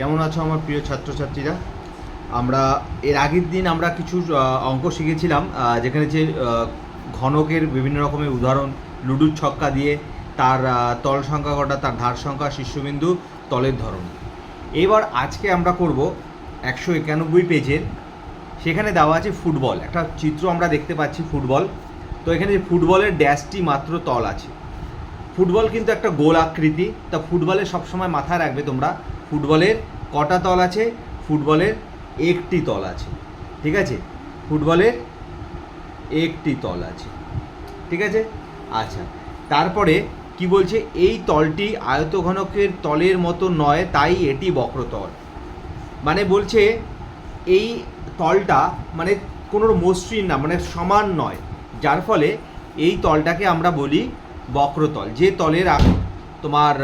কেমন আছো আমার প্রিয় ছাত্রছাত্রীরা? আমরা এর আগের দিন আমরা কিছু অঙ্ক শিখেছিলাম যেখানে যে ঘনকের বিভিন্ন রকমের উদাহরণ, লুডুর ছক্কা দিয়ে তার তল সংখ্যা কটা, তার ধার সংখ্যা, শীর্ষবিন্দু, তলের ধরন। এবার আজকে আমরা করব একশো একানব্বই পেজের, সেখানে দেওয়া আছে ফুটবল। একটা চিত্র আমরা দেখতে পাচ্ছি ফুটবল। তো এখানে ফুটবলের ড্যাশটি মাত্র তল আছে। ফুটবল কিন্তু একটা গোল আকৃতি, তা ফুটবলে সবসময় মাথায় রাখবে তোমরা। ফুটবলের কটা তল আছে? ফুটবলের একটি তল আছে। ঠিক আছে? ফুটবলের একটি তল আছে। ঠিক আছে? আচ্ছা। তারপরে কি বলছে? এই তলটি আয়তঘনকের তলের মতো নয়, তাই এটি বক্রতল। মানে বলছে এই তলটা মানে কোনো মসৃণ না মানে সমান নয়। যার ফলে এই তলটাকে আমরা বলি বক্রতল। যে তলের তোমার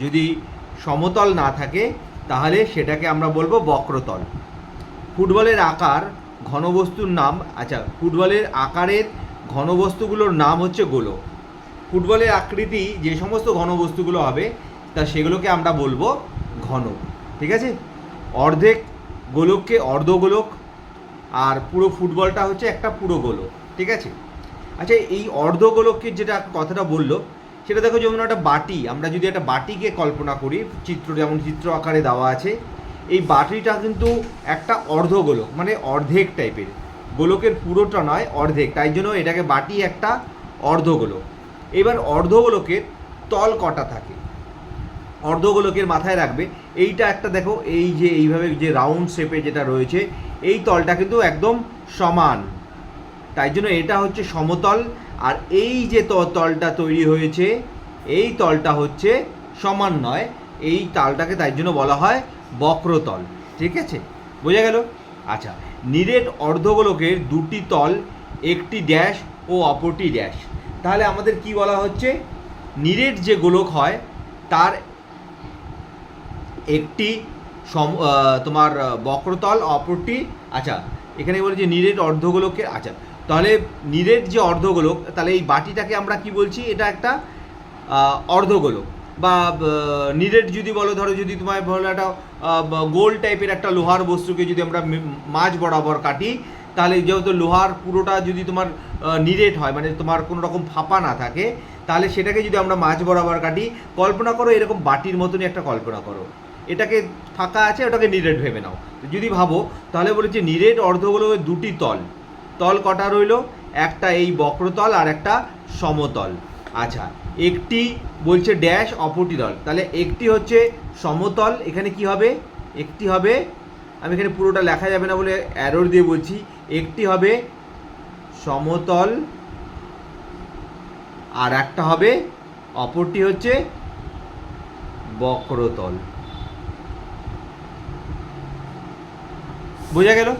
যদি সমতল না থাকে, তাহলে সেটাকে আমরা বলব বক্রতল। ফুটবলের আকার ঘনবস্তুর নাম আচ্ছা ফুটবলের আকারের ঘনবস্তুগুলোর নাম হচ্ছে গোলক। ফুটবলের আকৃতি যে সমস্ত ঘনবস্তুগুলো হবে, তা সেগুলোকে আমরা বলব ঘন ঠিক আছে? অর্ধেক গোলককে অর্ধগোলক, আর পুরো ফুটবলটা হচ্ছে একটা পুরো গোলক ঠিক আছে? আচ্ছা এই অর্ধগোলককে যেটা কথাটা বলল সেটা দেখো যেমন একটা বাটি, আমরা যদি একটা বাটিকে কল্পনা করি, চিত্র যেমন চিত্র আকারে দেওয়া আছে, এই বাটিটা কিন্তু একটা অর্ধগোলক মানে অর্ধেক টাইপের। গোলকের পুরোটা নয়, অর্ধেক, তাই জন্য এটাকে বাটি একটা অর্ধগোলক। এবার অর্ধগোলকের তল কটা থাকে? অর্ধগোলকের মাথায় রাখবে, এইটা একটা দেখো, এই যে এইভাবে যে রাউন্ড শেপে যেটা রয়েছে, এই তলটা কিন্তু একদম সমান। তাই জন্য এটা হচ্ছে সমতল। আর এই যে তলটা তৈরি হয়েছে, এই তলটা হচ্ছে সমান নয়, এই তালটাকে তাই জন্য বলা হয় বক্রতল, ঠিক আছে? বোঝা গেল? আচ্ছা নিরেট অর্ধগোলকের দুটি তল, একটি ড্যাশ ও অপরটি ড্যাশ। তাহলে আমাদের কি বলা হচ্ছে? নিরেট যে গোলক হয়, তার একটি সম তোমার বক্রতল, অপরটি আচ্ছা এখানে বলেছে নিরেট অর্ধগোলকের আচ্ছা তাহলে নিরেট যে অর্ধগোলক, তাহলে এই বাটিটাকে আমরা কি বলছি? এটা একটা অর্ধগোলক। বা নিরেট যদি বলো, ধরো যদি তোমার বলো একটা গোল টাইপের একটা লোহার বস্তুকে যদি আমরা মাঝ বরাবর কাটি, তাহলে যেহেতু লোহার পুরোটা যদি তোমার নিরেট হয় মানে তোমার কোনো রকম ফাঁপা না থাকে, তাহলে সেটাকে যদি আমরা মাঝ বরাবর কাটি, কল্পনা করো এরকম বাটির মতনই একটা কল্পনা করো। এটাকে ফাঁকা আছে, ওটাকে নিরেট ভেবে নাও। যদি ভাবো, তাহলে বলেছে নিরেট অর্ধগোলকের দুটি তল। তল কটা রইল? একটা এই বক্রতল আর একটা সমতল। আচ্ছা একটি বলছে ড্যাশ অপরটি তল। তাহলে একটি হচ্ছে সমতল, এখানে কি হবে? একটি হবে, আমি এখানে পুরোটা লেখা যাবে না বলে অ্যারোর দিয়ে বলছি, একটি হবে সমতল আর একটা হবে, অপরটি হচ্ছে বক্রতল। বোঝা গেল?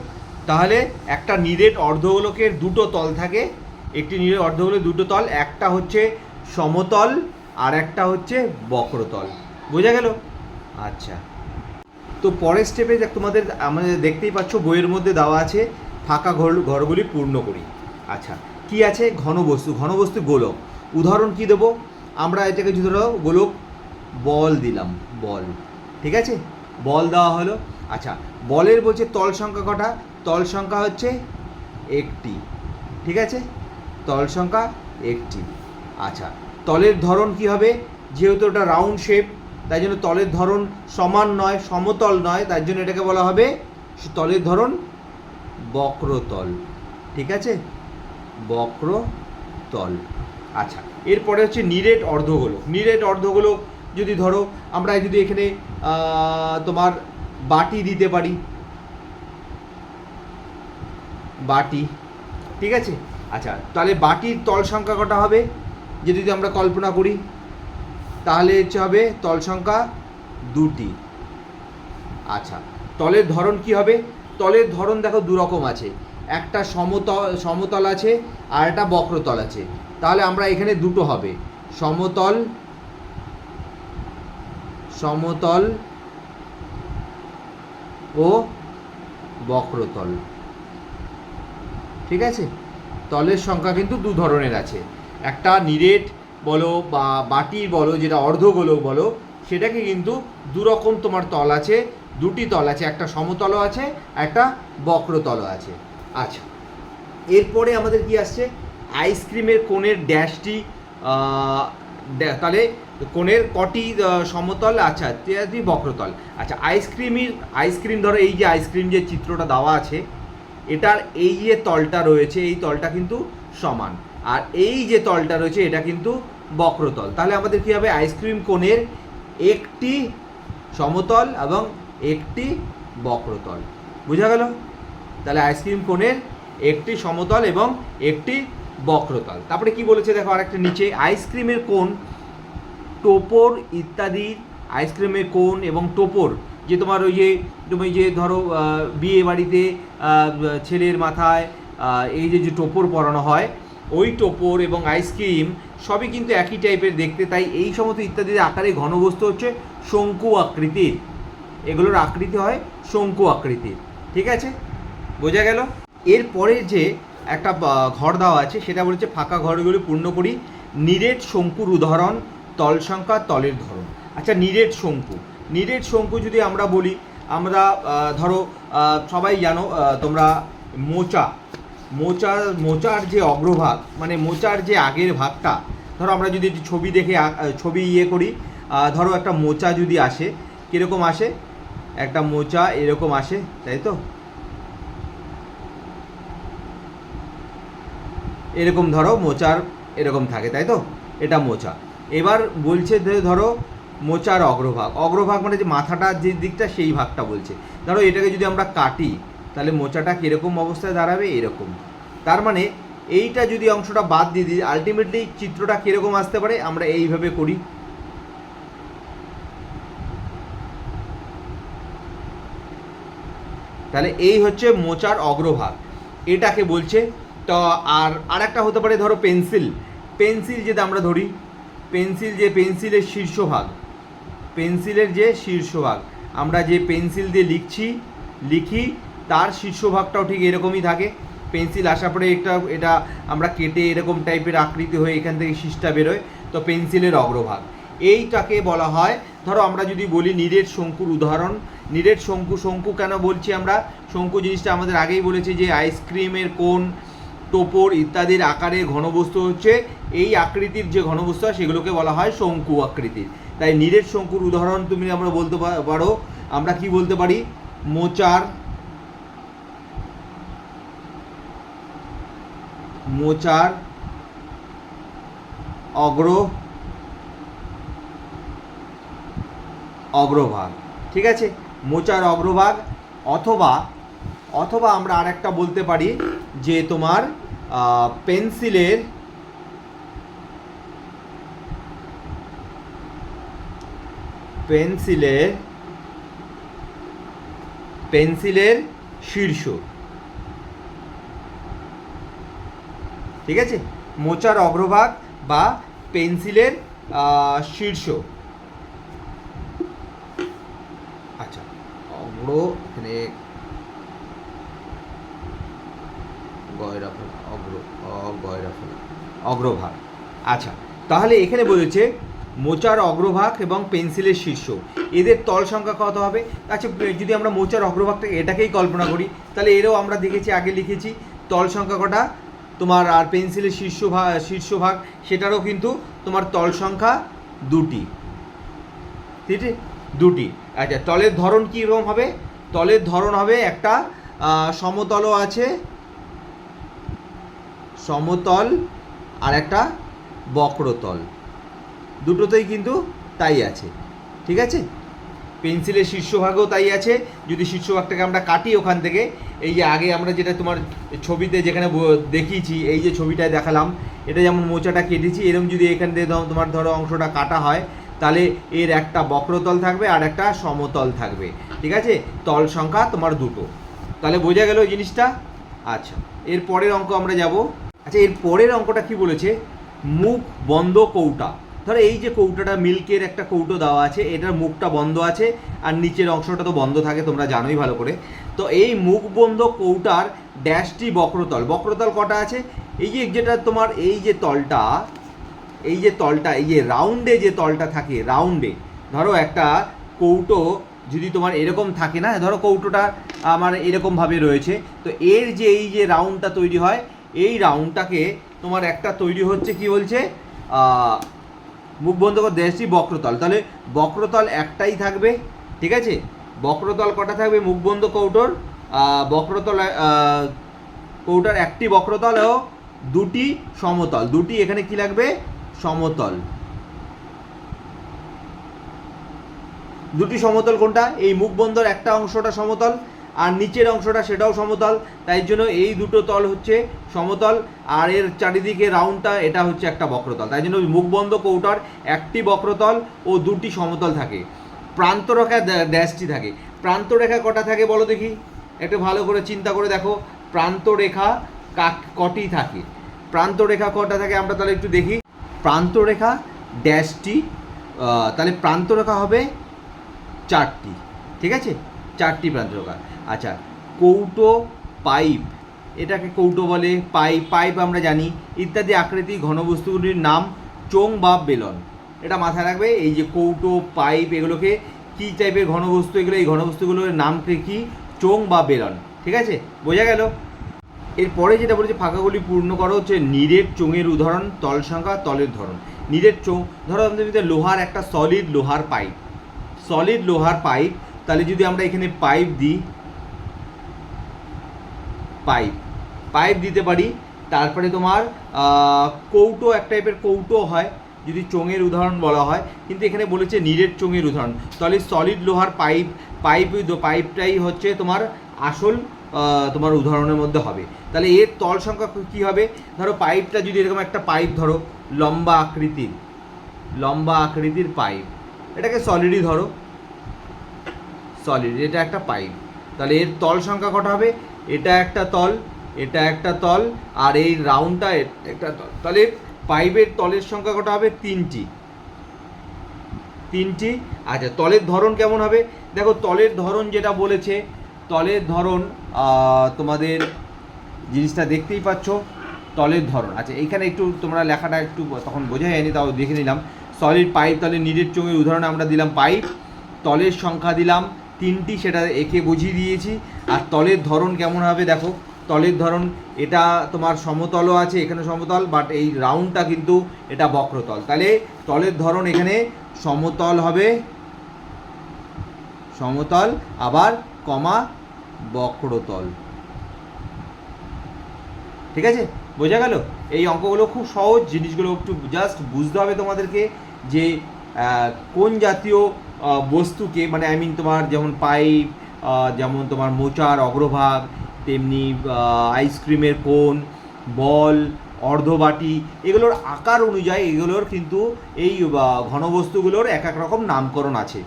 তাহলে একটা নিরেট অর্ধগোলকের দুটো তল থাকে। একটি নিরেট অর্ধগোলকের দুটো তল, একটা হচ্ছে সমতল আর একটা হচ্ছে বক্রতল। বোঝা গেল? আচ্ছা। তো পরের স্টেপে তোমাদের, আমাদের দেখতেই পাচ্ছ, বইয়ের মধ্যে দেওয়া আছে, ফাঁকা ঘর, ঘরগুলি পূর্ণ করি। আচ্ছা কি আছে? ঘনবস্তু ঘনবস্তু গোলক। উদাহরণ কি দেবো? আমরা এটাকে যদি ধরো, গোলক বল দিলাম, বল। ঠিক আছে? বল দেওয়া হলো। আচ্ছা বলের বলছে তল সংখ্যা কটা? তল সংখ্যা হচ্ছে একটি। ঠিক আছে? তল সংখ্যা একটি। আচ্ছা তলের ধরন কি হবে? যেহেতু ওটা রাউন্ড শেপ তাই জন্য তলের ধরন সমান নয়, সমতল নয়, তাই জন্য এটাকে বলা হবে তলের ধরন বক্রতল। ঠিক আছে? বক্রতল। আচ্ছা এরপরে হচ্ছে নিরেট অর্ধগোলক। নিরেট অর্ধগোলক যদি ধরো, আমরা যদি এখানে তোমার বাটি দিতে পারি বাটি, ঠিক আছে? আচ্ছা তাহলে বাটির তল সংখ্যা কটা হবে? যদি আমরা কল্পনা করি, তাহলে হচ্ছে হবে তল সংখ্যা দুটি। আচ্ছা তলের ধরন কি হবে? তলের ধরন দেখো দু রকম আছে। একটা সমতল সমতল আছে আর একটা বক্রতল আছে। তাহলে আমরা এখানে দুটো হবে। সমতল সমতল ও বক্রতল। ঠিক আছে? তলের সংখ্যা কিন্তু দু ধরনের আছে। একটা নিরেট বলো বা বাটি বলো, যেটা অর্ধগোলক বলো, সেটাকে কিন্তু দুরকম তোমার তল আছে, দুটি তল আছে, একটা সমতলও আছে, একটা বক্রতলও আছে। আচ্ছা এরপরে আমাদের কি আসছে? আইসক্রিমের কোণের ড্যাশটি ড্যা- তাহলে কোণের কটি সমতল? আচ্ছা বক্রতল। আচ্ছা আইসক্রিমের আইসক্রিম ধরো, এই যে আইসক্রিম যে চিত্রটা দেওয়া আছে এটার এই যে তলটা রয়েছে, এই তলটা কিন্তু সমান। আর এই যে তলটা রয়েছে, এটা কিন্তু বক্রতল। তাহলে আমাদের কি হবে? আইসক্রিম কোণের একটি সমতল এবং একটি বক্রতল। বোঝা গেল? তাহলে আইসক্রিম কোণের একটি সমতল এবং একটি বক্রতল। তারপরে কি বলেছে দেখো আরেকটা নিচে? আইসক্রিমের কোণ, টোপর ইত্যাদি আইসক্রিমের কোণ এবং টোপর যে তোমার ওই যে, তুমি যে ধরো বিয়ে বাড়িতে ছেলের মাথায় এই যে যে টোপর পরানো হয়, ওই টোপর এবং আইসক্রিম সবই কিন্তু একই টাইপের দেখতে। তাই এই সমস্ত ইত্যাদির আকারে ঘনবস্তু হচ্ছে শঙ্কু আকৃতির। এগুলোর আকৃতি হয় শঙ্কু আকৃতির। ঠিক আছে? বোঝা গেল? এরপরে যে একটা ঘর দেওয়া আছে, সেটা বলেছে ফাঁকা ঘরগুলি পূর্ণ করি। নিরেট শঙ্কুর উদাহরণ, তল সংখ্যা, তলের ধরন। আচ্ছা নিরেট শঙ্কু। নিরেট শঙ্কু যদি আমরা বলি, আমরা ধরো সবাই জানো তোমরা মোচা। মোচা, মোচার যে অগ্রভাগ মানে মোচার যে আগের ভাগটা, ধরো আমরা যদি ছবি দেখে ছবি ইয়ে করি ধরো একটা মোচা যদি আসে, কীরকম আসে? একটা মোচা এরকম আসে, তাই তো? এরকম ধরো, মোচার এরকম থাকে, তাই তো? এটা মোচা। এবার বলছে ধরো মোচার অগ্রভাগ। অগ্রভাগ মানে যে মাথাটার যে দিকটা সেই ভাগটা বলছে। ধরো এটাকে যদি আমরা কাটি, তাহলে মোচাটা কীরকম অবস্থায় দাঁড়াবে? এরকম। তার মানে এইটা যদি অংশটা বাদ দিয়ে দিই আলটিমেটলি চিত্রটা কীরকম আসতে পারে? আমরা এইভাবে করি। তাহলে এই হচ্ছে মোচার অগ্রভাগ। এটাকে বলছে তো আর, আরেকটা হতে পারে ধরো পেন্সিল। পেন্সিল যেটা আমরা ধরি, পেন্সিল যে পেন্সিলের শীর্ষভাগ পেন্সিলের যে শীর্ষভাগ। আমরা যে পেন্সিল দিয়ে লিখছি, লিখি, তার শীর্ষভাগটাও ঠিক এরকমই থাকে। পেন্সিল আসার পরে একটা, এটা আমরা কেটে এরকম টাইপের আকৃতি হয়ে এখান থেকে শীষটা বেরোয়, তো পেন্সিলের অগ্রভাগ। এইটাকে বলা হয়, ধরো আমরা যদি বলি নিরেট শঙ্কুর উদাহরণ। নিরেট শঙ্কু শঙ্কু কেন বলছি আমরা? শঙ্কু জিনিসটা আমাদের আগেই বলেছি যে আইসক্রিমের কোন টোপর ইত্যাদির আকারে ঘনবস্তু হচ্ছে, এই আকৃতির যে ঘনবস্তু হয় সেগুলোকে বলা হয় শঙ্কু আকৃতির। তাই নিরেট শঙ্কুর উদাহরণ তুমি আমরা বলতে পারো। আমরা কি বলতে পারি? মোচার মোচার অগ্র অগ্রভাগ। ঠিক আছে? মোচার অগ্রভাগ অথবা অথবা আমরা আরেকটা বলতে পারি যে তোমার পেন্সিলের পেন্সিলের পেন্সিলের শীর্ষ। ঠিক আছে? মোচার অগ্রভাগ বা পেন্সিলের শীর্ষ। আচ্ছা অগ্র, এখানে অগ্র অগ্রভাগ। আচ্ছা তাহলে এখানে বলেছে মোচার অগ্রভাগ এবং পেন্সিলের শীর্ষ। এদের তল সংখ্যা কত হবে? আচ্ছা যদি আমরা মোচার অগ্রভাগটা এটাকেই কল্পনা করি, তাহলে এরও আমরা দেখেছি, আগে লিখেছি, তল সংখ্যা কটা? তোমার আর পেন্সিলের শীর্ষ ভাগ শীর্ষভাগ সেটারও কিন্তু তোমার তল সংখ্যা দুটি। ঠিক আছে? দুটি। আচ্ছা তলের ধরন কীরকম হবে? তলের ধরন হবে একটা সমতলও আছে, সমতল আর একটা বক্রতল। দুটোতেই কিন্তু তাই আছে, ঠিক আছে? পেন্সিলের শীর্ষভাগও তাই আছে, যদি শীর্ষভাগটাকে আমরা কাটি ওখান থেকে, এই যে আগে আমরা যেটা তোমার ছবিতে যেখানে দেখিয়েছি, এই যে ছবিটায় দেখালাম, এটা যেমন মোচাটা কেটেছি এরকম যদি এখান থেকে তোমার ধরো অংশটা কাটা হয়, তাহলে এর একটা বক্রতল থাকবে আর একটা সমতল থাকবে, ঠিক আছে? তল সংখ্যা তোমার দুটো, তাহলে বোঝা গেল জিনিসটা? আচ্ছা এর পরের অঙ্ক আমরা যাব আচ্ছা এর পরের অঙ্কটা কি বলেছে? মুখ বন্ধ কৌটা ধরো এই যে কৌটোটা মিল্কের একটা কৌটো দেওয়া আছে, এটার মুখটা বন্ধ আছে, আর নিচের অংশটা তো বন্ধ থাকে, তোমরা জানোই ভালো করে। তো এই মুখ বন্ধ কৌটার ড্যাশটি বক্রতল। বক্রতল কটা আছে? এই যে যেটা তোমার এই যে তলটা, এই যে তলটা, এই যে রাউন্ডে যে তলটা থাকে, রাউন্ডে, ধরো একটা কৌটো যদি তোমার এরকম থাকে না, ধরো কৌটোটা আমার এরকমভাবে রয়েছে, তো এর যে এই যে রাউন্ডটা তৈরি হয়, এই রাউন্ডটাকে তোমার একটা তৈরি হচ্ছে কি বলছে? মুখ বন্ধ করে দেশটি বক্রতল। তাহলে বক্রতল একটাই থাকবে, ঠিক আছে? বক্রতল কটা থাকবে? মুখ বন্ধ কৌটোর বক্রতল কৌটার একটি বক্রতল ও দুটি সমতল। দুটি এখানে কি লাগবে? সমতল। দুটি সমতল কোনটা? এই মুখ বন্ধর একটা অংশটা সমতল আর নিচের অংশটা সেটাও সমতল, তাই জন্য এই দুটো তল হচ্ছে সমতল, আর এর চারিদিকে রাউন্ডটা, এটা হচ্ছে একটা বক্রতল। তাই জন্য মুখ বন্ধ কৌটার একটি বক্রতল ও দুটি সমতল থাকে। প্রান্তরেখা ড্যা- ড্যাশটি থাকে। প্রান্তরেখা কটা থাকে বলো দেখি? একটু ভালো করে চিন্তা করে দেখো। প্রান্তরেখা কাক, কটি থাকে? প্রান্তরেখা কটা থাকে আমরা তাহলে একটু দেখি। প্রান্তরেখা ড্যাশটি তাহলে প্রান্তরেখা হবে চারটি। ঠিক আছে? চারটি প্রান্তরেখা। আচ্ছা কৌটো পাইপ, এটাকে কৌটো বলে পাইপ পাইপ আমরা জানি, ইত্যাদি আকৃতি ঘনবস্তুগুলির নাম চোং বা বেলন। এটা মাথায় রাখবে, এই যে কৌটো, পাইপ, এগুলোকে কী টাইপের ঘনবস্তু এগুলো, এই ঘনবস্তুগুলোর নামকে কি চোং বা বেলন, ঠিক আছে? বোঝা গেল? এরপরে যেটা বলেছে, ফাঁকাগুলি পূর্ণ করো, হচ্ছে নিরেট চোঙের উদাহরণ, তল সংখ্যা, তলের ধরন। নিরেট চোং ধরো ভিতরে লোহার একটা সলিড লোহার পাইপ সলিড লোহার পাইপ তাহলে যদি আমরা এখানে পাইপ দিই পাইপ। পাইপ দিতে পারি, তারপরে তোমার কৌটো, এক টাইপের কৌটো হয়, যদি চোঙের উদাহরণ বলা হয়, কিন্তু এখানে বলেছে নিরেট চোঙের উদাহরণ। তাহলে সলিড লোহার পাইপ পাইপ পাইপটাই হচ্ছে তোমার আসল তোমার উদাহরণের মধ্যে হবে। তাহলে এর তল সংখ্যা কী হবে? ধরো পাইপটা যদি এরকম একটা পাইপ ধরো, লম্বা আকৃতির লম্বা আকৃতির পাইপ। এটাকে সলিডই ধরো। সলিড এটা একটা পাইপ। তাহলে এর তল সংখ্যা কটা হবে? এটা একটা তল, এটা একটা তল, আর এই রাউন্ডটা একটা তল। তাহলে পাইপের তলের সংখ্যা কটা হবে? তিনটি। তিনটি। আচ্ছা তলের ধরন কেমন হবে? দেখো, তলের ধরন যেটা বলেছে, তলের ধরন তোমাদের জিনিসটা দেখতেই পাচ্ছ, তলের ধরন। আচ্ছা এইখানে একটু তোমরা লেখাটা একটু তখন বোঝা যায়নি, তাও দেখে নিলাম। সলিড পাইপ তাহলে নিরের চোঙের উদাহরণ আমরা দিলাম পাইপ তলের সংখ্যা দিলাম তিনটি সেটা এঁকে বুঝিয়ে দিয়েছি। আর তলের ধরন কেমন হবে দেখো। তলের ধরন, এটা তোমার সমতলও আছে এখানে সমতল বাট এই রাউন্ডটা কিন্তু এটা বক্রতল। তাহলে তলের ধরন এখানে সমতল হবে। সমতল, আবার কমা বক্রতল। ঠিক আছে? বোঝা গেল? এই অঙ্কগুলো খুব সহজ। জিনিসগুলো একটু জাস্ট বুঝতে হবে তোমাদেরকে যে কোন জাতীয় বস্তুকে মানে আই মিন তোমার যেমন পাইপ যেমন তোমার মোচার অগ্রভাগ, তেমনি আইসক্রিমের কোন বল, অর্ধবাটি, এগুলোর আকার অনুযায়ী এগুলোর কিন্তু এই ঘনবস্তুগুলোর এক এক রকম নামকরণ আছে।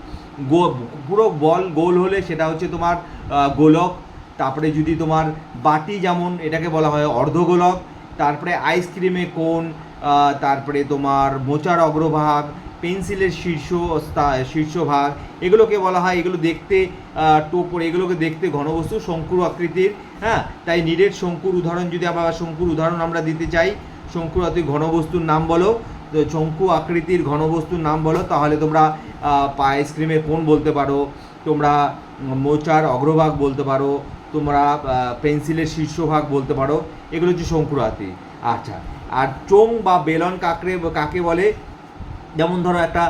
গো, পুরো বল গোল হলে সেটা হচ্ছে তোমার গোলক, তারপরে যদি তোমার বাটি যেমন এটাকে বলা হয় অর্ধগোলক, তারপরে আইসক্রিমে কোন তারপরে তোমার মোচার অগ্রভাগ পেন্সিলের শীর্ষ শীর্ষভাগ এগুলোকে বলা হয়, এগুলো দেখতে টোপর, এগুলোকে দেখতে ঘনবস্তু, শঙ্কুর আকৃতির হ্যাঁ? তাই নিরেট শঙ্কুর উদাহরণ যদি আমরা শঙ্কুর উদাহরণ আমরা দিতে চাই, শঙ্কুর আকৃতির ঘনবস্তুর নাম বলো, তো শঙ্কু আকৃতির ঘনবস্তুর নাম বলো, তাহলে তোমরা আইসক্রিমের কোন বলতে পারো, তোমরা মোচার অগ্রভাগ বলতে পারো, তোমরা পেন্সিলের শীর্ষভাগ বলতে পারো, এগুলো হচ্ছে শঙ্কুর শঙ্কুরাতি আচ্ছা আর চোং বা বেলন কাকড়ে, কাকে বলে? যেমন ধরো একটা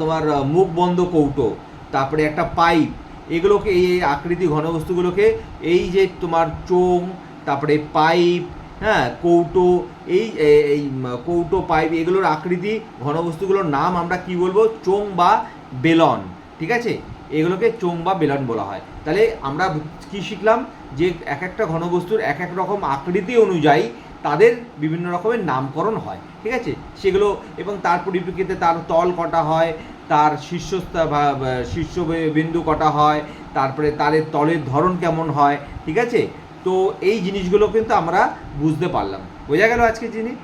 তোমার মুখ বন্ধ কৌটো, তারপরে একটা পাইপ, এগুলোকে, এই এই আকৃতি ঘনবস্তুগুলোকে, এই যে তোমার চোং তারপরে পাইপ হ্যাঁ কৌটো, এই এই কৌটো, পাইপ, এগুলোর আকৃতি ঘনবস্তুগুলোর নাম আমরা কি বলব? চোং বা বেলন, ঠিক আছে? এগুলোকে চোং বা বেলন বলা হয়। তাহলে আমরা কি শিখলাম? যে এক একটা ঘনবস্তুর এক এক রকম আকৃতি অনুযায়ী তাদের বিভিন্ন রকমের নামকরণ হয়, ঠিক আছে? সেগুলো এবং তার পরিপ্রেক্ষিতে তার তল কটা হয়, তার বা- শীর্ষ বিন্দু কটা হয়, তারপরে তার তলের ধরন কেমন হয়, ঠিক আছে? তো এই জিনিসগুলো কিন্তু আমরা বুঝতে পারলাম। বোঝা গেল আজকে জিনিস